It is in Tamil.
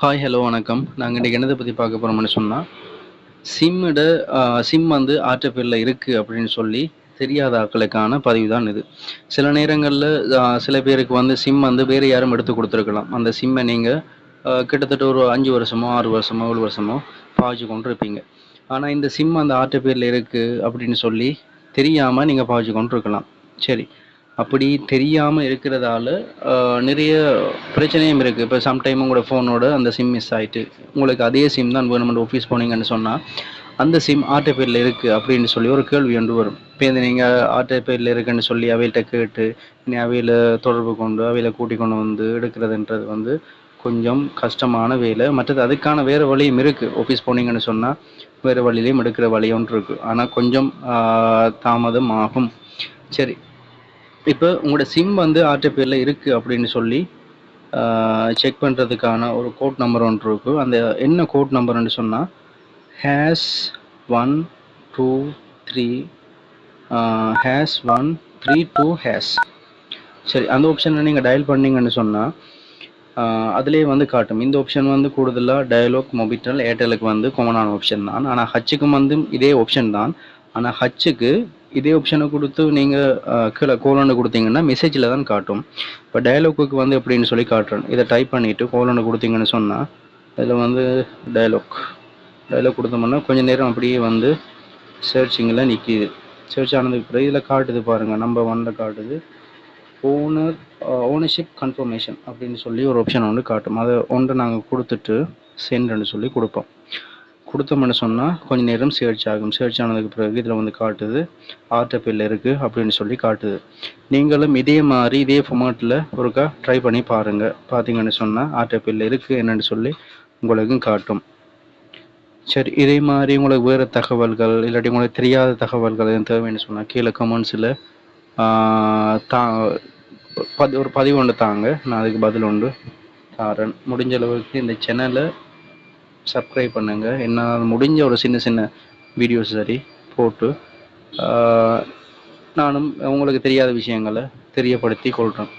ஹாய் ஹலோ வணக்கம். நாங்கள் இன்றைக்கி என்னதை பற்றி பார்க்க போகிறோம்னு சொன்னால் சிம்மோட சிம் வந்து ஆட்டோபேரில் இருக்குது அப்படின்னு சொல்லி தெரியாத ஆட்களுக்கான பதிவு தான் இது. சில நேரங்களில் சில பேருக்கு வந்து சிம் வந்து வேறு யாரும் எடுத்து கொடுத்துருக்கலாம். அந்த சிம்மை நீங்கள் கிட்டத்தட்ட ஒரு அஞ்சு வருஷமோ ஆறு வருஷமோ ஏழு வருஷமோ பாவிச்சு கொண்டு இருப்பீங்க ஆனால் இந்த சிம் அந்த ஆட்டோபேரில் இருக்குது அப்படின்னு சொல்லி தெரியாமல் நீங்கள் பாவிச்சு கொண்டு இருக்கலாம் சரி. அப்படி தெரியாமல் இருக்கிறதால நிறைய பிரச்சனையும் இருக்குது இப்போ சம்டைம் உங்களோட ஃபோனோட அந்த சிம் மிஸ் ஆயிட்டு உங்களுக்கு அதே சிம் தான் வேணுமெண்ட் ஆஃபீஸ் போனீங்கன்னு சொன்னால் அந்த சிம் ஆட்டோபேரில் இருக்குது அப்படின்னு சொல்லி ஒரு கேள்வி ஒன்று வரும். இப்போ இந்த நீங்கள் ஆட்டோபேரில் இருக்குன்னு சொல்லி அவையிட்ட கேட்டு நீ அவையில் தொடர்பு கொண்டு அவையில் கூட்டி கொண்டு வந்து எடுக்கிறதுன்றது வந்து கொஞ்சம் கஷ்டமான வேலை. மற்றது அதுக்கான வேறு வழியும் இருக்குது ஆஃபீஸ் போனீங்கன்னு சொன்னால் வேறு வழியிலையும் எடுக்கிற வழி ஒன்று இருக்குது ஆனால் கொஞ்சம் தாமதம் ஆகும் சரி. இப்போ உங்களோட சிம் வந்து ஆட்டோபேரில் இருக்குது அப்படின்னு சொல்லி செக் பண்ணுறதுக்கான ஒரு கோட் நம்பர் ஒன்று இருக்குது அந்த என்ன கோட் நம்பர்னு சொன்னால் hash one two three hash one three two hash சரி அந்த ஆப்ஷனை நீங்கள் டயல் பண்ணீங்கன்னு சொன்னால் அதுலேயே வந்து காட்டும். இந்த ஆப்ஷன் வந்து கூடுதலாக டயலாக் மொபிட்டல் ஏர்டெலுக்கு வந்து காமனான ஆப்ஷன் தான். ஆனால் ஹச்சுக்கும் வந்து இதே ஆப்ஷன் தான். ஆனால் ஹச்சுக்கு இதே ஆப்ஷனை கொடுத்து நீங்கள் கீழே கோலன்னு கொடுத்தீங்கன்னா மெசேஜில் தான் காட்டும். இப்போ டயலாக்குக்கு வந்து எப்படின்னு சொல்லி காட்டுறேன். இதை டைப் பண்ணிவிட்டு கோலன்னு கொடுத்தீங்கன்னு சொன்னால் இதில் வந்து டயலாக் டயலாக் கொடுத்தோம்னா கொஞ்சம் நேரம் அப்படியே வந்து சர்ச்சிங்கில் நிற்கிது சர்ச் ஆனதுக்கு பிறகு இதில் காட்டுது பாருங்கள் நம்பர் ஒன்னில் காட்டுது. ஓனர் ஓனர்ஷிப் கன்ஃபர்மேஷன் அப்படின்னு சொல்லி ஒரு ஆப்ஷன் ஒன்று காட்டும். அதை ஒன்றை நாங்கள் கொடுத்துட்டு சென்ட்னு சொல்லி கொடுப்போம். கொடுத்தோம்னு சொன்னால் கொஞ்சம் நேரம் சேர்ச் ஆகும். சேர்ச் ஆனதுக்கு பிறகு இதில் வந்து காட்டுது. ஆர்டபில் இருக்குது அப்படின்னு சொல்லி காட்டுது. நீங்களும் இதே மாதிரி இதே ஃபார்மாட்டில் ஒருக்கா ட்ரை பண்ணி பாருங்கள் பார்த்தீங்கன்னு சொன்னால் ஆர்டபில் இருக்குது என்னென்னு சொல்லி உங்களுக்கும் காட்டும். சரி இதே மாதிரி உங்களுக்கு வேறு தகவல்கள் இல்லாட்டி உங்களுக்கு தெரியாத தகவல்கள் எதுவும் தேவைன்னு சொன்னால் கீழே கமெண்ட்ஸில் தா பதி ஒரு பதிவு ஒன்று தாங்க. நான் அதுக்கு பதில் ஒன்று தாரன். முடிஞ்ச அளவுக்கு இந்த சேனலை சப்ஸ்கிரைப் பண்ணுங்கள் என்னால் முடிஞ்ச ஒரு சின்ன சின்ன வீடியோஸ் சரி போட்டு நானும் உங்களுக்கு தெரியாத விஷயங்களை தெரியப்படுத்தி கொள்கிறேன்